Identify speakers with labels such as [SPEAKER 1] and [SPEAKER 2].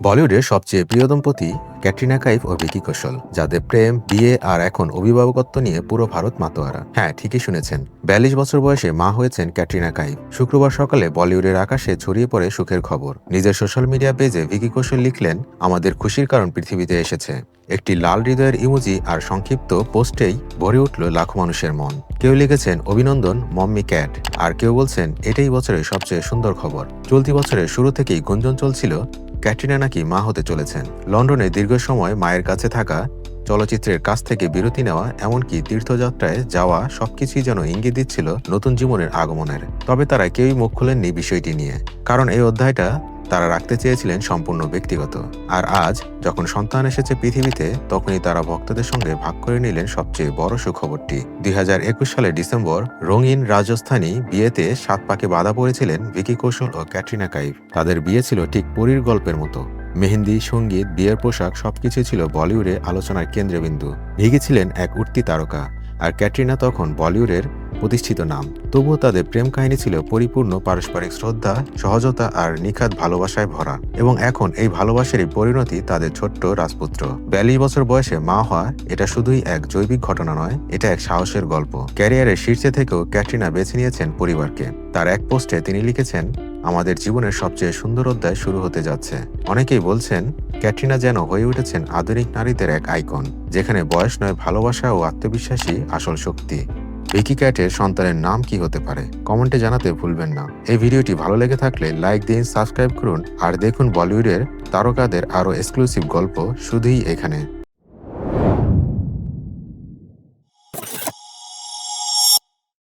[SPEAKER 1] বলিউডের সবচেয়ে প্রিয় দম্পতি ক্যাটরিনা কাইফ ও ভিকি কৌশল, যাদের প্রেম, বিয়ে আর এখন অভিভাবকত্ব নিয়ে পুরো ভারত মাতোয়ারা। হ্যাঁ ঠিকই শুনেছেন। বিয়াল্লিশ বছর বয়সে মা হয়েছেন ক্যাটরিনা কাইফ। শুক্রবার সকালে বলিউডের আকাশে ছড়িয়ে পড়ে সুখের খবর। নিজের সোশ্যাল মিডিয়া পেজে ভিকি কৌশল লিখলেন, আমাদের খুশির কারণ পৃথিবীতে এসেছে। একটি লাল হৃদয়ের ইমোজি আর সংক্ষিপ্ত পোস্টেই ভরে উঠল লাখো মানুষের মন। কেউ লিখেছেন, অভিনন্দন, মম্মি ক্যাট। আর কেউ বলছেন, এটাই বছরের সবচেয়ে সুন্দর খবর। চলতি বছরের শুরু থেকেই গুঞ্জন চলছিল ক্যাটরিনা নাকি মা হতে চলেছেন। লন্ডনে দীর্ঘ সময় মায়ের কাছে থাকা, চলচ্চিত্রের কাছ থেকে বিরতি নেওয়া, এমনকি তীর্থযাত্রায় যাওয়া সবকিছুই যেন ইঙ্গিত দিচ্ছিল নতুন জীবনের আগমনের। তবে তারা কেউই মুখ খুলেননি বিষয়টি নিয়ে। কারণ এই অধ্যায়টা তারা রাখতে চেয়েছিলেন সম্পূর্ণ ব্যক্তিগত। আর আজ, যখন সন্তান এসেছে পৃথিবীতে, তখনই তারা ভক্তদের সঙ্গে ভাগ করে নিলেন সবচেয়ে বড় সুখবরটি। দুই হাজার একুশ সালের ডিসেম্বর, রঙিন রাজস্থানী বিয়েতে সাত পাকে বাধা পড়েছিলেন ভিকি কৌশল ও ক্যাটরিনা কাইফ। তাদের বিয়ে ছিল ঠিক পরীর গল্পের মতো। মেহেন্দি, সংগীত, বিয়ের পোশাক সবকিছু ছিল বলিউডে আলোচনার কেন্দ্রবিন্দু। ভিকি ছিলেন এক উঠতি তারকা। আর ক্যাটরিনা তখন বলিউডের প্রতিষ্ঠিত নাম। তবুও তাদের প্রেম কাহিনী ছিল পরিপূর্ণ পারস্পরিক শ্রদ্ধা, সহজতা আর নিখাত ভালোবাসায় ভরা। এবং এখন এই ভালোবাসারই পরিণতি তাদের ছোট্ট রাজপুত্র। বিয়াল্লিশ বছর বয়সে মা হওয়া এটা শুধুই এক জৈবিক ঘটনা নয়, এটা এক সাহসের গল্প। ক্যারিয়ারের শীর্ষে থেকেও ক্যাটরিনা বেছে নিয়েছেন পরিবারকে। তার এক পোস্টে তিনি লিখেছেন, আমাদের জীবনের সবচেয়ে সুন্দর অধ্যায় শুরু হতে যাচ্ছে। অনেকেই বলছেন, ক্যাটরিনা যেন হয়ে উঠেছেন আধুনিক নারীদের এক আইকন, যেখানে বয়স নয় ভালোবাসা ও আত্মবিশ্বাসী আসল শক্তি। ভিকি ক্যাটের সন্তানের নাম কি হতে পারে? কমেন্টে জানাতে ভুলবেন না। এই ভিডিওটি ভালো লেগে থাকলে লাইক দিন, সাবস্ক্রাইব করুন, আর দেখুন বলিউডের তারকাদের আরও এক্সক্লুসিভ গল্প শুধুই এখানে।